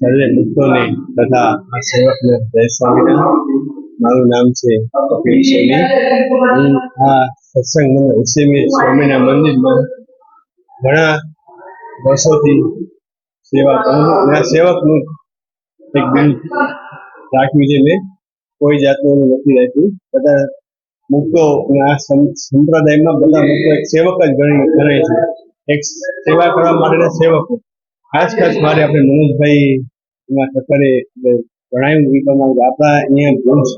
સર્વે ભક્તોને તથા આ સેવકને જય સ્વામિનારાયણ. મારું નામ છે કપિલ સોની હું આ સત્સંગ મંદિર સ્વામીના મંદિરમાં ઘણા વર્ષોથી સેવા કરું આ સેવકનું એક બિલ રાખ્યું છે મેં. કોઈ જાતનું નથી રાખ્યું. બધા મુક્તો આ સંપ્રદાયમાં બધા મુક્તો એક સેવક જ ગણી ગણાય છે. એક સેવા કરવા માટેના સેવકો. ખાસ ખાસ મારે આપણે મનોજભાઈ એમાં ઠક્કરે જણાવ્યું એ પ્રમાણે આપણા અહીંયા ભુજ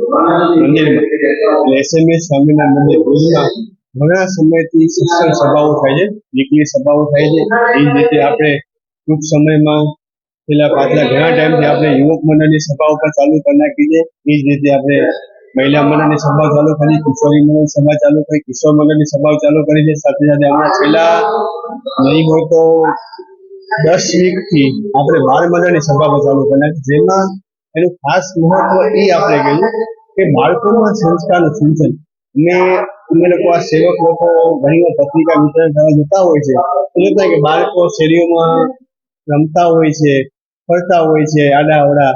મંદિરમાં એસએમએસ સ્વામીના મંદિર ભુજમાં ઘણા સમયથી શિક્ષણ સભાઓ થાય છે વીકલી સભાઓ થાય છે. એ જ રીતે આપણે ટૂંક સમયમાં પેલા પાછલા ઘણા ટાઈમથી આપણે યુવક મંડળની સભાઓ પણ ચાલુ કરી નાખી છે. એ જ રીતે આપણે મહિલા મંડળની સભા ચાલુ કરી, કિશોરી મંડળ સભા ચાલુ કરી, કિશોર મંડળની સભાઓ ચાલુ કરી છે. સાથે સાથે હમણાં છેલ્લા નહીં હોય તો દસ વીકથી આપણે બાળ મજાની સભાઓ ચાલુ કરી નાખી જેમાં એનું ખાસ મહત્વ એ આપણે કહ્યું કે બાળકોમાં સંસ્કારનું સિંચન અને અમે લોકો આ સેવક લોકો ઘણી વાર પત્રિકા વિતરણ કરવા જતા હોય છે. તો થાય કે બાળકો શેરીઓમાં રમતા હોય છે, ફરતા હોય છે આડા અવડા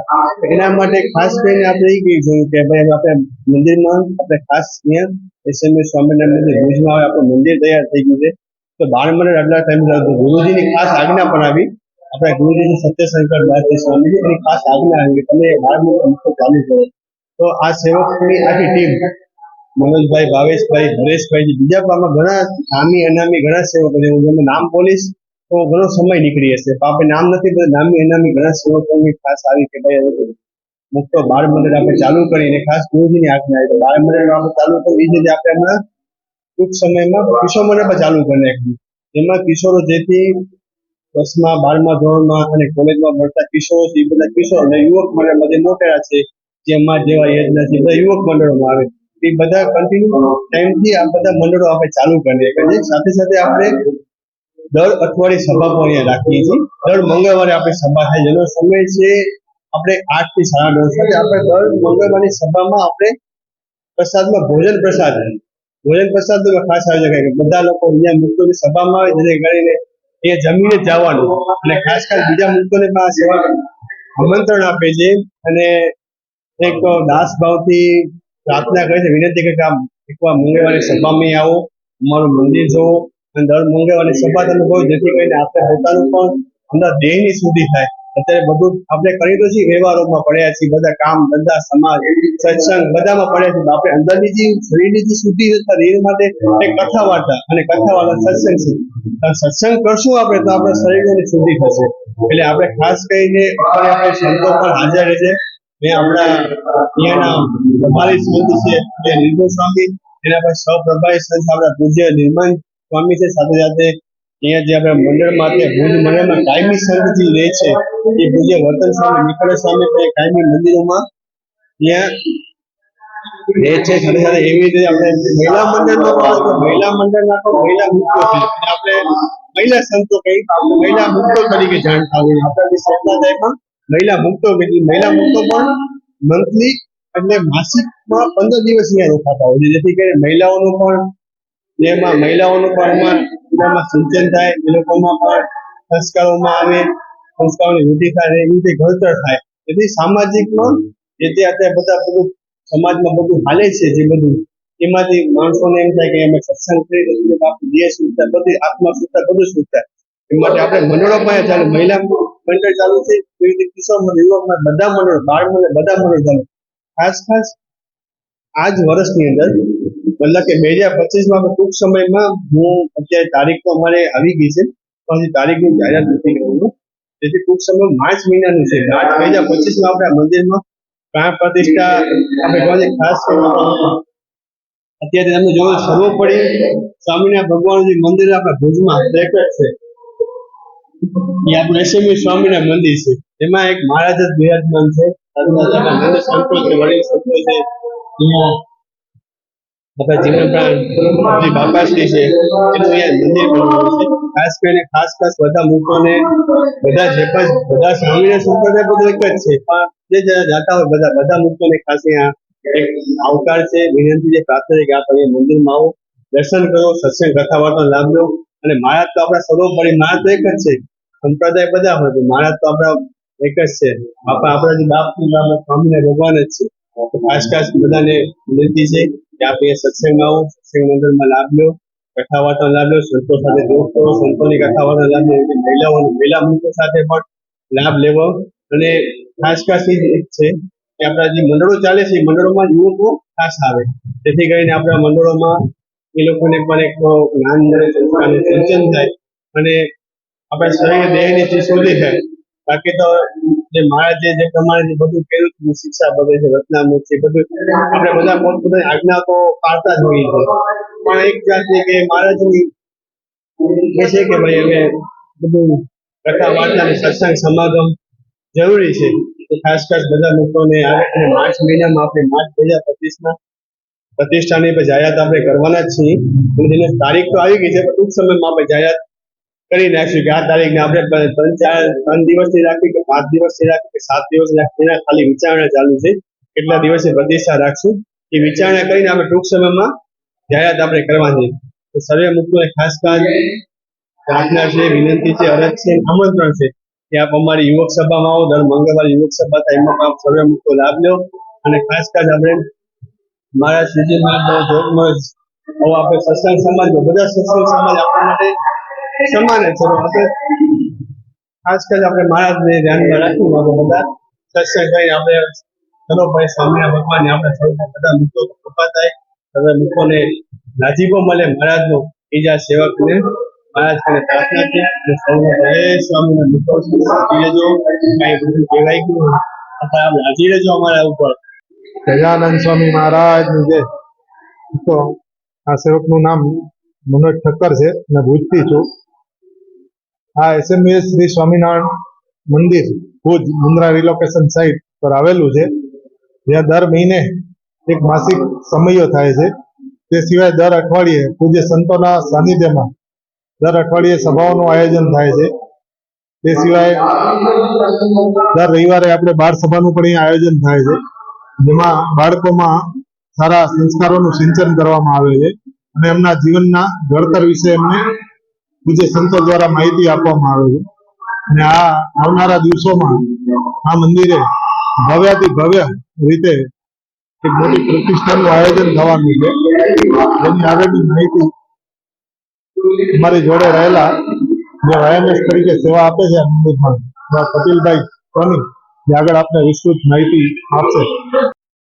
એના માટે ખાસ કરીને આપણે એ કહીશું કે ભાઈ આપણે મંદિરમાં, આપણે ખાસ અહીંયા એસએમએસ સ્વામિનારાયણ મંદિર ભુજમાં આપણું મંદિર તૈયાર થઈ ગયું છે. તો મંડળ આટલા ટાઈમ ગુરુજીની ખાસ આજ્ઞા પણ આવી. આપણા ગુરુજી સત્યશંકર દાસજી સ્વામીજી એની ખાસ આજ્ઞા આવી તમે બાળ મંડળ ચાલુ કરો. તો આ સેવકની આખી ટીમ મનોજભાઈ, ભાવેશભાઈ, હરેશભાઈ બીજા પણ ઘણા નામી, અનામી, ઘણા સેવકો છે. હું તમને નામ બોલીશ તો ઘણો સમય નીકળી જશે પણ આપણે નામ નથી બધા નામી, અનામી, ઘણા સેવકોની ખાસ આવી કે ભાઈ, હવે મુક્ત બાળ મંડળ આપણે ચાલુ કરીને ખાસ ગુરુજીની આજ્ઞા આવી. તો બાળ મંડળ આપણે ચાલુ કર્યું એ જ આપણે હમણાં ટૂંક સમયમાં કિશોર પણ ચાલુ કરી નાખ્યું એમાં કિશોરો જેથી દસમા, બારમા ધોરણમાં અને કોલેજમાં ભણતા કિશોરો છે બધા કિશોર અને યુવક મંડળ બધે મોટેલા છે જેમાં જેવા યોજના છે બધા યુવક મંડળોમાં આવે એ બધા કન્ટિન્યુ ટાઈમથી આ બધા મંડળો આપણે ચાલુ કરીએ છીએ. સાથે સાથે આપણે દર અઠવાડિયે સભા પણ અહીંયા રાખીએ છીએ. દર મંગળવારે આપણે સભા થાય જેનો સમય છે આપણે આઠથી સાડા દસ આપણે દર મંગળવારની સભામાં આપણે પ્રસાદમાં ભોજન પ્રસાદ ભોજન પ્રસાદ તો ખાસ આવી શકાય કે બધા લોકો અહીંયા મુક્તોની સભામાં આવે જેને કરીને એ જમીને જવાનું. અને ખાસ ખાસ બીજા મુક્તોને પણ આ સેવા આમંત્રણ આપે છે. અને એક દાસ ભાવથી પ્રાર્થના કરે છે, વિનંતી કરે કે આ એકવાર મંગળવારે સભામાં આવો. અમારું મંદિર જોવો અને દર મંગળવારે સભા તમે જેથી કરીને આપણે પોતાનું પણ અંદર દેહની શુદ્ધિ થાય. અત્યારે બધું આપણે કરી તો છીએ, વ્યવહારોમાં પડ્યા છીએ, બધા કામ, ધંધા, સમાજ, સત્સંગ, બધામાં પડ્યા છીએ. આપણે અંદરની જે શરીરની જે શુદ્ધિ શરીર માટે એક કથા વાર્તા અને કથા વાર્તા સત્સંગ છે. સત્સંગ કરશું આપણે તો આપણા શરીરની શુદ્ધિ થશે. એટલે આપણે ખાસ કરીને આપણે સંતો પણ હાજર રહેશે મેં આપણા અહીંયાના પ્રભારી સંત છે, જે નિર્મલ સ્વામી, એના પર સહપ્રભારી સંત આપણા પૂજ્ય નિર્મલ સ્વામી છે, સાથે સાથે અહીંયા જે આપણે મંડળમાં તે ભુજ મંડળમાં કાયમી જે રહે છે, એ પૂજ્ય વર્તન સામે નીકળે સામે પણ કાયમી મંદિરોમાં ત્યાં રહે છે. સાથે સાથે એવી રીતે આપણે મહિલા મંડળનો પણ મહિલા મંડળના પણ મહિલા મુક્તો છે. આપણે મહિલા સંતો કહી, મહિલા મુક્તો તરીકે જાણતા હોય આપણા જે સંપ્રદાયમાં મહિલા મુક્તો કીધી મહિલા મુક્તો પણ મંથલી એટલે માસિકમાં પંદર દિવસ અહીંયા રોકાતા હોય છે. જેથી કરીને મહિલાઓનું પણ જેમાં મહિલાઓનું પણ એમાં સિંચન થાય, એ લોકોમાં પણ સંસ્કારોમાં આવે, સંસ્કારોની વૃદ્ધિ થાય એવી રીતે ઘડતર થાય. એટલે સામાજિકમાં જે તે અત્યારે બધા બધું સમાજમાં બધું હાલે છે જે બધું, એમાંથી માણસોને એમ થાય કે અમે સત્સંગ કરી આપણું દેહ થાય બધી આત્મા થાય બધું શુદ્ધ એ માટે આપણે મંડળો પણ ચાલુ, મહિલા મંડળ ચાલુ છે એવી રીતે કિશોર મંડળ, યુવક મંડળ, બધા મંડળ, બાળ મંડળ, બધા મંડળ ચાલુ. ખાસ ખાસ આ જ વર્ષની અંદર મતલબ કે બે હજાર પચીસમાં ટૂંક સમયમાં હું અત્યારે તારીખ તો અમારે આવી ગઈ છે, પણ તારીખની જાહેરાત નથી કરવાનું તેથી ટૂંક સમય માર્ચ મહિનાનું છે. માર્ચ બે હજાર પચીસમાં આપણે મંદિરમાં પ્રાણ પ્રતિષ્ઠા આપણે ખાસ અત્યારે તમે જોયું સર્વોપરી સ્વામિનારાયણ ભગવાનનું મંદિર આપણા ભુજમાં રેકર્ડ છે. એ આપણું એસએમઈ સ્વામિનારાયણ મંદિર છે. એમાં એક મહારાજ જ બિરાજમાન છે સંતો વડીલ સંતો છે. આપણા જીવન પ્રાણ બાપાશ્રી છે ખાસ કરીને ખાસ ખાસ બધા મૂકોને બધા જે પણ, બધા સ્વામિનારાયણ સંપ્રદાય બધું એક જ છે. પણ જે જાતા હોય બધા બધા મૂકોને ખાસ અહીંયા એક આવકાર છે, વિનંતી છે, પ્રાર્થના કે આપ મંદિરમાં આવો, દર્શન કરો, સત્સંગ કથા વાર્તા લાભ લો. અને મારા તો આપણા સર્વોપરી મહારાજ તો એક જ છે. સંપ્રદાય બધા હોય મહારાજ તો આપણા એક જ છે. બાપા આપણા જે બાપ સ્વામીના ભગવાન જ છે. ખાસ ખાસ બધાને વિનંતી છે. કે આપ સત્સંગ આવો સત્સંગ મંડળમાં લાભ લો કથા વાર્તા લાભ લો સંતો સાથે જોગ કરો સંતોની કથા વાર્તા લાભ લો મહિલાઓ મહિલા મિત્રો સાથે પણ લાભ લેવો. અને ખાસ ખાસ એ છે કે આપણા જે મંડળો ચાલે છે મંડળોમાં યુવકો ખાસ આવે. જેથી કરીને આપણા મંડળોમાં એ લોકોને પણ એક જ્ઞાન મળે સંસ્કારનું સિંચન થાય અને આપણા શરીર દેહની જે શોધી થાય બાકી તો જે મહારાજે જે પ્રમાણે બધું કર્યું હતું શિક્ષા બધે છે રચનામૃત છે બધું આપણે બધા પોતપોતાની આજ્ઞા તો પાડતા જ હોઈએ છીએ. પણ એક જાતની કે મહારાજની એ છે કે ભાઈ અમે બધું કથા વાર્તા સત્સંગ સમાગમ જરૂરી છે. ખાસ ખાસ બધા લોકોને આવે માર્ચ મહિનામાં આપણે માર્ચ બે હજાર પચીસમાં પ્રતિષ્ઠાની પર જાહેરાત આપણે કરવાના જ છીએ. અને તારીખ તો આવી ગઈ છે, પણ ટૂંક સમયમાં આપણે જાહેરાત કરી નાખ્યું કે આ તારીખને આપણે ત્રણ ચાર, ત્રણ દિવસથી રાખી કે પાંચ દિવસથી રાખી કે સાત દિવસ રાખી એના ખાલી વિચારણા ચાલુ છે. કેટલા દિવસે પ્રતિષ્ઠા રાખશું? એ વિચારણા કરીને આપણે ટૂંક સમયમાં જાહેરાત આપણે કરવાની સર્વે મુક્તોને ખાસ ખાસ પ્રાર્થના છે, વિનંતી છે, અરજ છે, આમંત્રણ છે કે આપ અમારી યુવક સભામાં આવો. દર મંગળવારે યુવક સભા થાય એમાં આપ સર્વે મુક્તો લાભ લો. અને ખાસ ખાસ આપણે મારા શ્રીજી મહારાજ જોગમાં આપણે સત્સંગ સમાજમાં બધા સત્સંગ સમાજ આપણા માટે સમાન જ આપણે ખાસ કરી આપણે મહારાજને ધ્યાનમાં રાખીને આપણે બધા. સત્સંગ કરીને આપણે ચલો ભાઈ સ્વામી ભગવાન આપણે સૌને બધા મિત્રો કૃપા થાય. હવે લોકોને રાજીપો મળે, મહારાજનો બીજા સેવકને. મહારાજ કરે પ્રાર્થના છે. અને સૌને જય સ્વામિનારાયણ મિત્રો લેજો કાંઈ બધું કહેવાય ગયું અથવા આપ રાજી રહેજો અમારા ઉપર. ગજાનંદ સ્વામી મહારાજની જય તો આ સેવકનું નામ મનોજ ઠક્કર છે અને ભૂજથી છું. આ એસએમએસ શ્રી સ્વામિનારાયણ મંદિર ભુજ, મુન્દ્રા રિલોકેશન સાઇટ પર આવેલું છે. જ્યાં દર મહિને એક માસિક સમયો થાય છે. તે સિવાય દર અઠવાડિયે પૂજ્ય સંતોના સાનિધ્યમાં દર અઠવાડિયે સભાઓનું આયોજન થાય છે. તે સિવાય દર રવિવારે આપણે બાળ સભાનું પણ અહીં આયોજન થાય છે. જેમાં બાળકોમાં સારા સંસ્કારોનું સિંચન કરવામાં આવે છે. અને એમના જીવનના ઘડતર વિશે એમને પૂજ્ય સંતો દ્વારા માહિતી આપવામાં આવે છે. અને આ આવનારા દિવસોમાં આ મંદિરે ભવ્યાથી ભવ્ય રીતે એક મોટી પ્રતિષ્ઠાનું આયોજન થવાનું છે. જેની આગળની માહિતી અમારી જોડે રહેલા જે વાયમએસ તરીકે સેવા આપે છે મંદિરમાં. પટેલભાઈ સોની જે આગળ આપને વિસ્તૃત માહિતી આપશે.